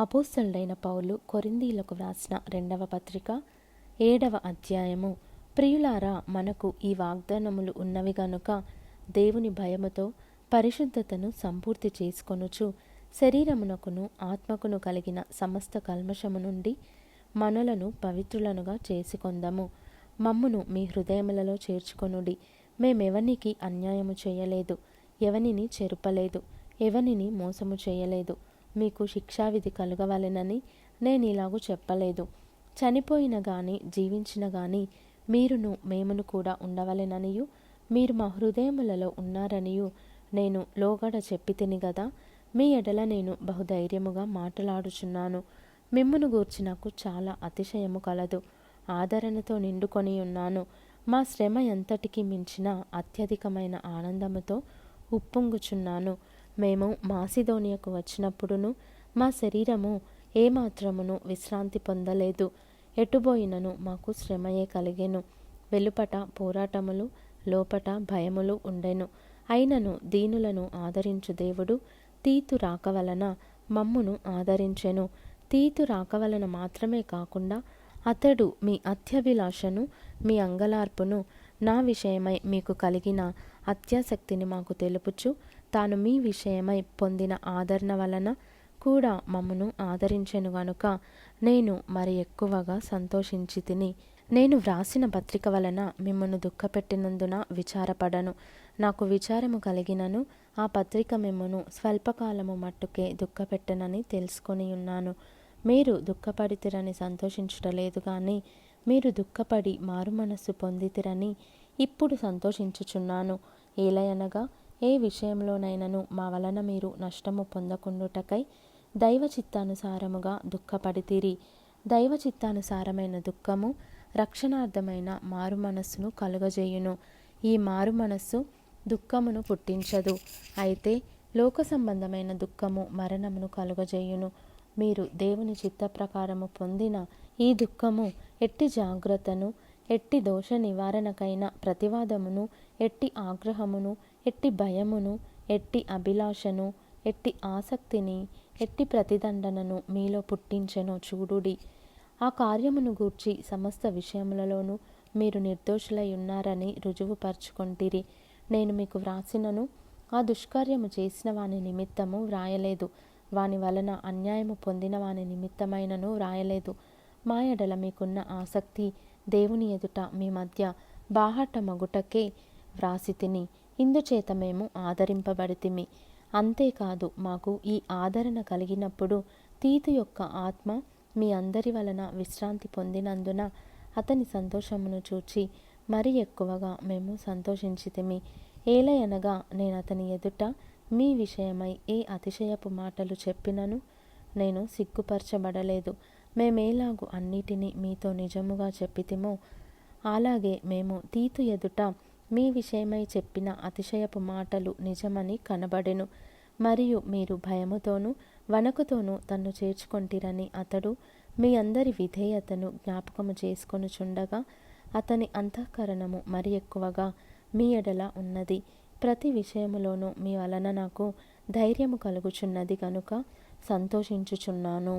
అపోస్తలుడైన పౌలు కొరిందీలకు వ్రాసిన రెండవ పత్రిక ఏడవ అధ్యాయము. ప్రియులారా మనకు ఈ వాగ్దానములు ఉన్నవి గనుక దేవుని భయముతో పరిశుద్ధతను సంపూర్తి చేసుకొనుచు శరీరమునకును ఆత్మకును కలిగిన సమస్త కల్మషము నుండి మనలను పవిత్రులనుగా చేసుకొందము. మమ్మును మీ హృదయములలో చేర్చుకొనుడి. మేమెవనికి అన్యాయము చేయలేదు. ఎవనిని చెరుపలేదు. ఎవనిని మోసము చేయలేదు. మీకు శిక్షావిధి కలగవలెనని నేను ఇలాగూ చెప్పలేదు. చనిపోయిన గాని జీవించిన గాని మీరును మేమును కూడా ఉండవలెననియు. మీరు మా హృదయములలో ఉన్నారనియు. నేను లోగడ చెప్పి తిని గదా మీ ఎడల నేను బహుధైర్యముగా మాట్లాడుచున్నాను. మిమ్మును గూర్చి నాకు చాలా అతిశయము కలదు. ఆదరణతో నిండుకొని ఉన్నాను. మా శ్రమ ఎంతటికి మించిన అత్యధికమైన ఆనందముతో ఉప్పొంగుచున్నాను. మేము మాసిదోనియకు వచ్చినప్పుడును మా శరీరము ఏమాత్రమును విశ్రాంతి పొందలేదు. ఎటుబోయినను మాకు శ్రమయే కలిగెను. వెలుపట పోరాటములు లోపట భయములు ఉండెను. అయినను దీనులను ఆదరించు దేవుడు తీతు రాక వలన మమ్మును ఆదరించెను. తీతు రాక వలన మాత్రమే కాకుండా అతడు మీ అత్యభిలాషను మీ అంగలార్పును నా విషయమై మీకు కలిగిన అత్యాసక్తిని మాకు తెలుపుచు తాను మీ విషయమై పొందిన ఆదరణ వలన కూడా మమ్మను ఆదరించెను గనుక. నేను మరి ఎక్కువగా సంతోషించి తిని నేను వ్రాసిన పత్రిక వలన మిమ్మను దుఃఖపెట్టినందున విచారపడను. నాకు విచారము కలిగినను ఆ పత్రిక మిమ్మను స్వల్పకాలము మట్టుకే దుఃఖపెట్టనని తెలుసుకొని ఉన్నాను. మీరు దుఃఖపడితిరని సంతోషించుటలేదు కానీ మీరు దుఃఖపడి మారు మనస్సు పొందితిరని ఇప్పుడు సంతోషించుచున్నాను. ఏలయనగా ఏ విషయంలోనైనను మా వలన మీరు నష్టము పొందకుండుటకై దైవ చిత్తానుసారముగా దుఃఖపడితిరి. దైవ చిత్తానుసారమైన దుఃఖము రక్షణార్థమైన మారు మనస్సును కలుగజేయును. ఈ మారు మనస్సు దుఃఖమును పుట్టించదు. అయితే లోక సంబంధమైన దుఃఖము మరణమును కలుగజేయును. మీరు దేవుని చిత్త ప్రకారము పొందిన ఈ దుఃఖము ఎట్టి జాగ్రత్తను ఎట్టి దోష నివారణకైన ప్రతివాదమును ఎట్టి ఆగ్రహమును ఎట్టి భయమును ఎట్టి అభిలాషను ఎట్టి ఆసక్తిని ఎట్టి ప్రతిదండనను మీలో పుట్టించెనో చూడుడి. ఆ కార్యమును గూర్చి సమస్త విషయములలోనూ మీరు నిర్దోషులై ఉన్నారని రుజువుపరుచుకొంటిరి నేను మీకు వ్రాసినను ఆ దుష్కార్యము చేసిన వాని నిమిత్తము వ్రాయలేదు. వాని వలన అన్యాయము పొందిన వాని నిమిత్తమైనను వ్రాయలేదు. మా ఎడల మీకున్న ఆసక్తి దేవుని ఎదుట మీ మధ్య బాహట మగుటకే వ్రాసి తిని ఇందుచేత మేము ఆదరింపబడితిమి. అంతేకాదు మాకు ఈ ఆదరణ కలిగినప్పుడు తీతు యొక్క ఆత్మ మీ అందరి వలన విశ్రాంతి పొందినందున అతని సంతోషమును చూచి మరి ఎక్కువగా మేము సంతోషించితిమి. ఏలయనగా నేను అతని ఎదుట మీ విషయమై ఏ అతిశయపు మాటలు చెప్పినను నేను సిగ్గుపరచబడలేదు. మేమేలాగు అన్నిటినీ మీతో నిజముగా చెప్పితిమో. అలాగే మేము తీతు ఎదుట మీ విషయమై చెప్పిన అతిశయపు మాటలు నిజమని కనబడెను. మరియు మీరు భయముతోనూ వణకుతోనూ తన్ను చేర్చుకొంటిరని అతడు మీ అందరి విధేయతను జ్ఞాపకము చేసుకొనుచుండగా అతని అంతఃకరణము మరి ఎక్కువగా మీ ఎడల ఉన్నది. ప్రతి విషయములోనూ మీ వలన నాకు ధైర్యము కలుగుచున్నది కనుక సంతోషించుచున్నాను.